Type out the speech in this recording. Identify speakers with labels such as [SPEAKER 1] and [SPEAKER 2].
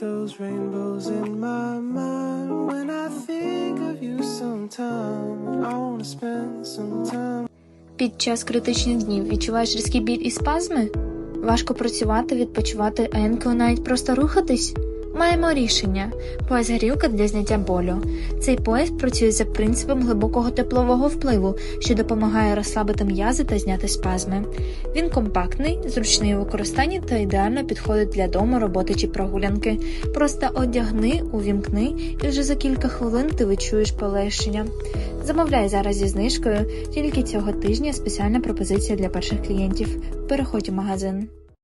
[SPEAKER 1] those rainbows in my mind. When I think of you sometime, I wanna spend some time.
[SPEAKER 2] Під час критичних днів відчуваєш різкий біль і спазми? Важко працювати, відпочивати, а інколи навіть просто рухатись? Маємо рішення: пояс горілка для зняття болю. Цей пояс працює за принципом глибокого теплового впливу, що допомагає розслабити м'язи та зняти спазми. Він компактний, зручний у використанні та ідеально підходить для дому, роботи чи прогулянки. Просто одягни, увімкни, і вже за кілька хвилин ти відчуєш полегшення. Замовляй зараз зі знижкою. Тільки цього тижня спеціальна пропозиція для перших клієнтів. Переходь у магазин.